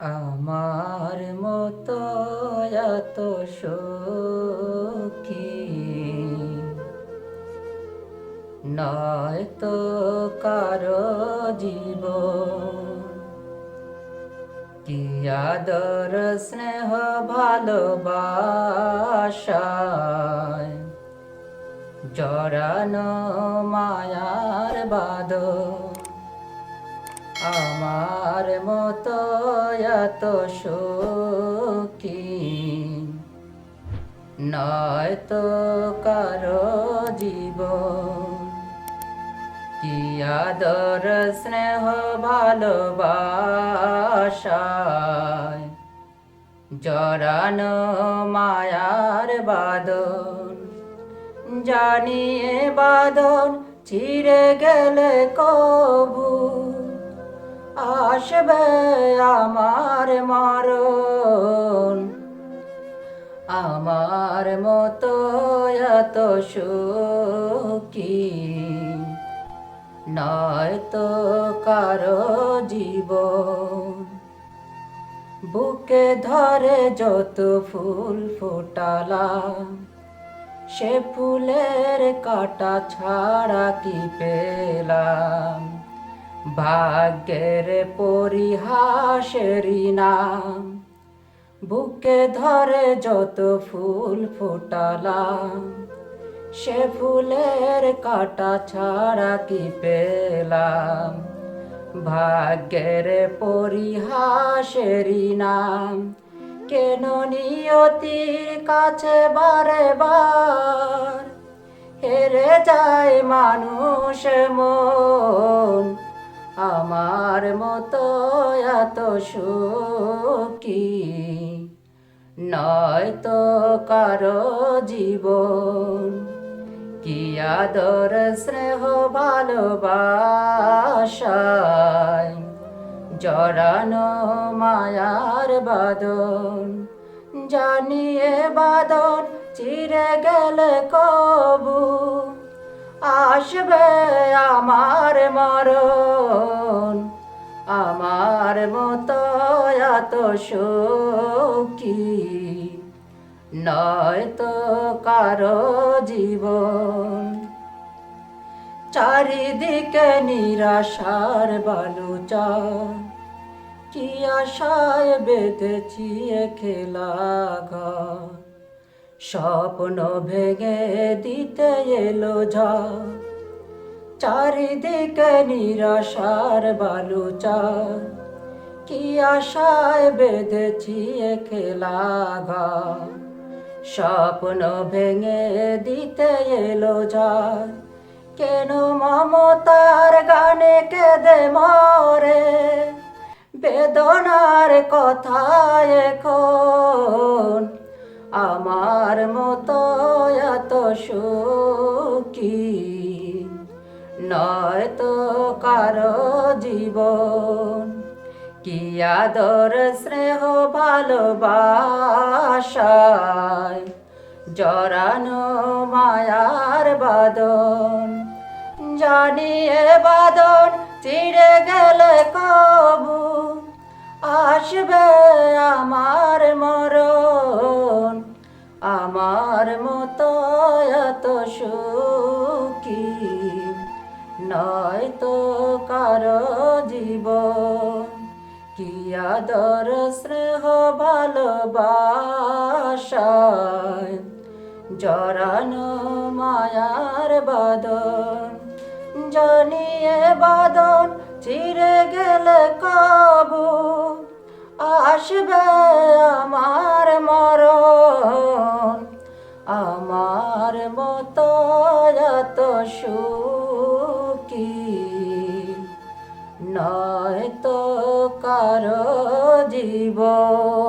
আমার মতো এত সখী। নয় তো কারও জীব কি আদর, স্নেহ, ভালোবাসায়। জড়ানো মায়ার বাদর আমার মতো এত সুখী। নয় তো কারও জীব কি আদর, স্নেহ, ভালোবাসায় জড়ানো মায়ার বাদন জানিয়ে বাদন চিরে গেলে কবু আসবে আমার মরণ। আমার মতো এত সুখী নয় তো কারও জীবন। বুকে ধরে যত ফুল ফোটালাম, সে ফুলের কাটা ছাড়া কি পেলাম? ভাগ্যের পরিহাসেরই নাম। বুকে ধরে যত ফুল ফোটালাম, সে ফুলের কাটা ছাড়া কি পেলাম? ভাগ্যের পরিহাসেরই নাম। কেন নিয়তির কাছে বারে বার হেরে যায় মানুষ মন? আমার মতো এত সুখী। নয় তো কারও জীবন কি আদর, স্নেহ, ভালোবাসায় জড়ানো মায়ার বাদন জানিয়ে বাদন চিরে গেলে কবু? আসবে আমার মরণ। মতো এত নয় তো কারও জীবন। চারিদিকে নিরাশার বালুচা। কি আশায় বেঁধেছি খেলা ঘর। স্বপ্ন ভেঙে দিতে এলো যা চারিদিকে নিরাশার বালুচা। কি আশায় বেঁধেছি খেলা স্বপ্ন ভেঙে দিতে এলো যা কেন মমতার গানে কেঁদে মরে? বেদনার কথা এখন আমার মতো এত সুখী? নয় তো কারও জীবন কি আদর, স্নেহ, ভালোবাসায়? জরানো মায়ার বাদন জানিয়ে বাদন চিড়ে গেলে কবু। আসবে আমার মরণ। আমার মতো এত সুখী নয় তো কারও জীবন। কি আদর স্নেহ ভালোবাসায় জরানো মায়ার বাদন। জানিয়ে বাদন চিরে গেলে কবু, আসবে আমার মরণ। আমার মতো এত সুখী কারও জীবন।